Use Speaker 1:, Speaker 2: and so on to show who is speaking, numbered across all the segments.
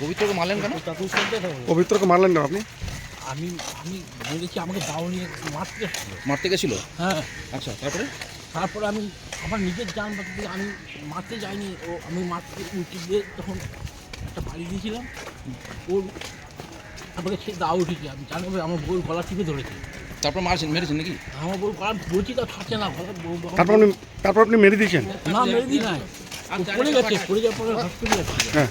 Speaker 1: পবিত্রকে মারলেন কেন?
Speaker 2: পবিত্রকে মারলেন না আপনি?
Speaker 3: আমি আমি বলেছি আমাকে দাও নিয়ে মারতে
Speaker 1: মারতে গেছিল?
Speaker 3: হ্যাঁ।
Speaker 1: আচ্ছা তারপরে?
Speaker 3: তারপরে আমি আমার নিজের জান বাঁচাতে আমি মারতে যাইনি। ও আমি মারতে উঠে দিয়ে তখন একটা বাড়ি দিয়েছিলাম। ওর আমাকে সে দাও উঠেছে। আমি জানো আমার বউর গলা টিপে ধরেছে।
Speaker 1: তারপর মারছেন মেরেছেন নাকি?
Speaker 3: আমার বউর গলা বলছি তা থাকছে না গলা
Speaker 2: তারপর আপনি তারপর আপনি মেরে দিয়েছেন?
Speaker 3: না মেরে দিই নাই। পড়ে গেছে পড়ে যাওয়ার পরে হসপিটালে
Speaker 2: হ্যাঁ।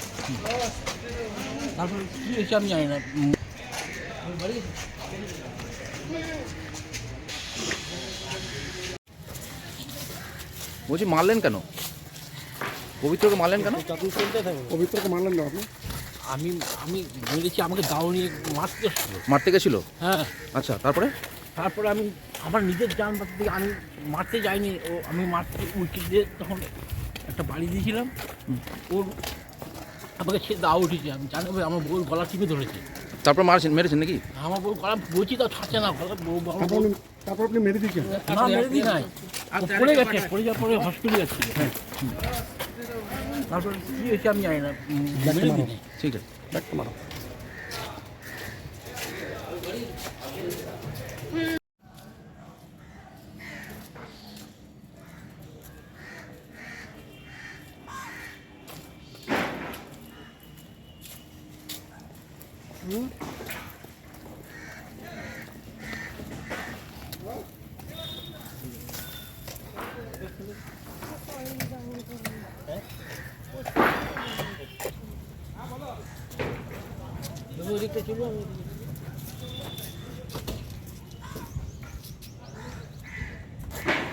Speaker 3: তারপরে কী হয়েছে আমি জানি না।
Speaker 1: বলছি মারলেন কেন? পবিত্রকে মারলেন কেন?
Speaker 2: পবিত্রকে মারলেন না আপনি?
Speaker 3: আমি আমি বলেছি আমাকে দাও নিয়ে মারতে
Speaker 1: মারতে গেছিল?
Speaker 3: হ্যাঁ।
Speaker 1: আচ্ছা তারপরে?
Speaker 3: তারপরে আমি আমার নিজের জান বাঁচাতে গিয়ে আমি মারতে যাইনি। ও আমি মারতে উঠে দিয়ে তখন একটা বাড়ি দিয়েছিলাম। ওর আমাকে সে দাও উঠেছে। আমি জানি আমার বউ গলা টিপে ধরেছে।
Speaker 1: তারপর মারছেন মেরেছেন নাকি?
Speaker 3: আমার বউ গলা বলছি তো ছাড়ছে না। গলা
Speaker 2: তারপর আপনি মেরে দিয়েছেন?
Speaker 3: না মেরে দিই নাই। পড়ে গেছে পড়ে যাওয়ার পরে হসপিটালে যাচ্ছিল। তারপরে কি হয়েছে আমি জানি না। মেরে দিই
Speaker 1: ঠিক আছে।
Speaker 2: ডাক্তার মারো।
Speaker 3: ওদিকটা চলো আমি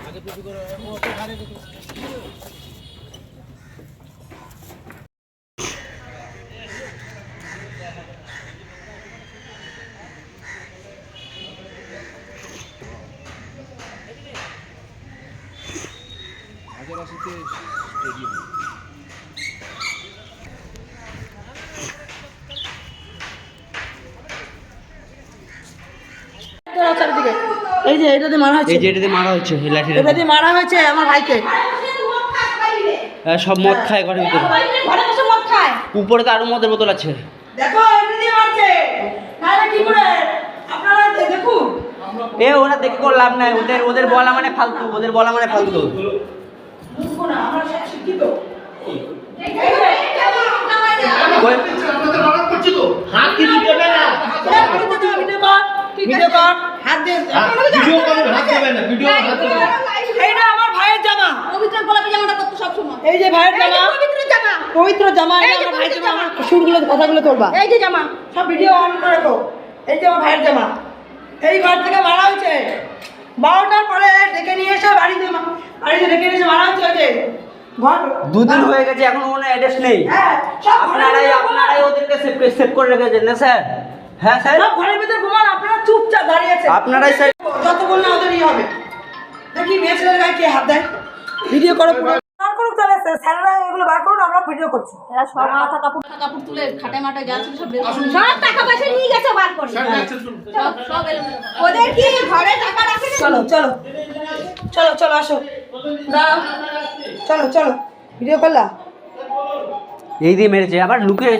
Speaker 3: আগে পিছু করে ও তো ঘাড়ে দেখো
Speaker 4: এই যে মারা হয়েছে।
Speaker 5: এই যে এটাতে মারা হচ্ছে এই লাঠিটা।
Speaker 4: এটা মারা হয়েছে আমার ভাইকে।
Speaker 5: হ্যাঁ, সব মদ খায় ঘরের ভিতরে।
Speaker 4: ঘরে বসে মদ খায়
Speaker 5: উপরে তো আরও মদের বোতল আছে।
Speaker 4: দেখো এটা দিয়ে মারছে। নাহলে কি করে? আপনারা দেখুন।
Speaker 5: এ ওরা দেখে কোনো লাভ নাই। ওদের ওদের বলা মানে ফালতু ওদের বলা মানে ফালতু।
Speaker 4: বুঝব না আমরা সব শিক্ষিত। ভিডিও কর ভিডিও কর হাত দিয়ে এইটা আমার ভাইয়ের জামা।
Speaker 6: পবিত্রের গোলাপি জামাটা সবসময়।
Speaker 4: এই যে ভাইয়ের জামা। পবিত্র জামা।
Speaker 6: এই
Speaker 4: এটা
Speaker 6: যে
Speaker 4: আমার ভাইয়ের জামা। আমার সুরগুলো কথাগুলো তোলবা।
Speaker 6: এই যে জামা।
Speaker 4: সব ভিডিও অন করে রাখো। এই যে আমার ভাইয়ের জামা। এই ঘর থেকে মারা হয়েছে। বারোটার পরে ডেকে নিয়ে এসে বাড়িতে বাড়িতে ডেকে নিয়ে এসে মারা হচ্ছে
Speaker 5: দুদিন হয়ে গেছে এখন কোনো অ্যাড্রেস নেই।
Speaker 4: হ্যাঁ
Speaker 5: আপনারাই আপনারাই ওদেরকে সেভ সেভ করে রেখেছেন না স্যার? হ্যাঁ স্যার?
Speaker 4: ঘরের ভিতরে ঘুমান আপনারা চুপচাপ দাঁড়িয়ে আছেন।
Speaker 5: আপনারাই স্যার
Speaker 4: যত বললে ওদেরই হবে। দেখি মেয়ে ছেলের গায়ে কে হাত দেয়। ভিডিও করো পুরো স্যারেরা এগুলো বার করুন আমরা ভিডিও করছি।
Speaker 6: এরা সব মাথা কাপড় কাপড় তুলে খাটে মাঠে যা সব বের করে নিয়ে- সব টাকা পয়সা নিয়ে গেছে বার করে। সব সব ওদের কি ঘরে টাকা রাখে
Speaker 4: চলো চলো। চলো চলো আসো। চলো চলো। ভিডিও করলা?
Speaker 5: এই দিয়ে মেরেছে আবার লুকিয়ে